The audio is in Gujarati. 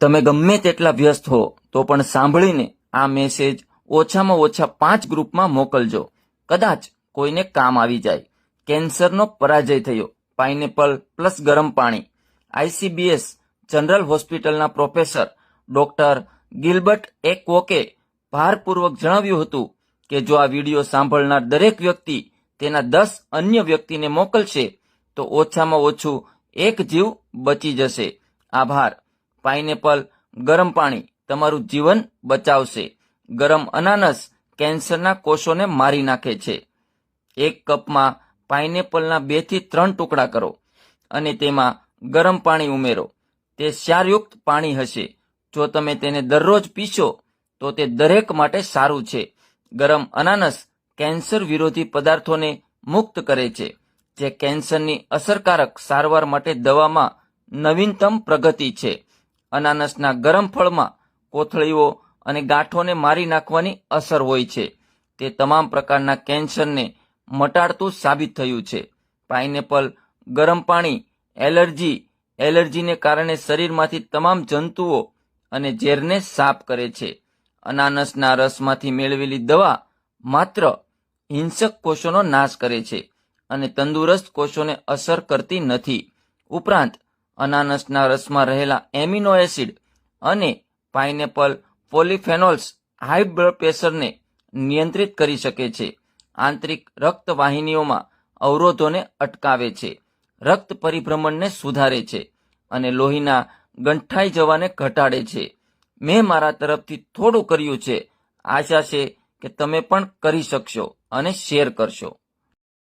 તમે ગમે તેટલા વ્યસ્ત હો, તો પણ સાંભળીને આ મેસેજ ઓછામાં ઓછા પાંચ ગ્રુપમાં મોકલજો. કદાચ કોઈને કામ આવી જાય, કેન્સરનો પરાજય થયો, પાઇનેપલ પ્લસ ગરમ પાણી. આઈસીબીએસ જનરલ હોસ્પિટલના પ્રોફેસર ડોક્ટર ગિલબર્ટ એક વોકે ભારપૂર્વક જણાવ્યું હતું કે જો આ વીડિયો સાંભળનાર દરેક વ્યક્તિ તેના દસ અન્ય વ્યક્તિને મોકલશે, તો ઓછામાં ઓછું એક જીવ બચી જશે. આભાર. પાઇનેપલ, ગરમ પાણી તમારું જીવન બચાવશે. ગરમ અનાનસ કેન્સરના કોષોને મારી નાખે છે. એક કપમાં પાઇનેપલના બેથી ત્રણ ટુકડા કરો અને તેમાં ગરમ પાણી ઉમેરો. તે ક્ષારયુક્ત પાણી હશે. જો તમે તેને દરરોજ પીશો, તો તે દરેક માટે સારું છે. ગરમ અનાનસ કેન્સર વિરોધી પદાર્થોને મુક્ત કરે છે, જે કેન્સરની અસરકારક સારવાર માટે દવામાં નવીનતમ પ્રગતિ છે. અનાનસના ગરમ ફળમાં કોથળીઓ અને ગાંઠોને મારી નાખવાની અસર હોય છે. તે તમામ પ્રકારના કેન્સરને મટાડતું સાબિત થયું છે. પાઇનેપલ, ગરમ પાણી, એલર્જી, એલર્જીને કારણે શરીરમાંથી તમામ જંતુઓ અને ઝેરને સાફ કરે છે. અનાનસના રસમાંથી મેળવેલી દવા માત્ર હિંસક કોષોનો નાશ કરે છે અને તંદુરસ્ત કોષોને અસર કરતી નથી. ઉપરાંત અનાનસના રસમાં રહેલા એમિનો એસિડ અને પાઇનેપલ પોલિફેનોલ્સ હાઈ બ્લડ પ્રેશરને નિયંત્રિત કરી શકે છે. આંતરિક રક્તવાહિનીઓમાં અવરોધોને અટકાવે છે. રક્ત પરિભ્રમણને સુધારે છે અને લોહીના ગંઠાઈ જવાને ઘટાડે છે. મેં મારા તરફથી થોડું કર્યું છે. આશા છે કે તમે પણ કરી શકશો અને શેર કરશો.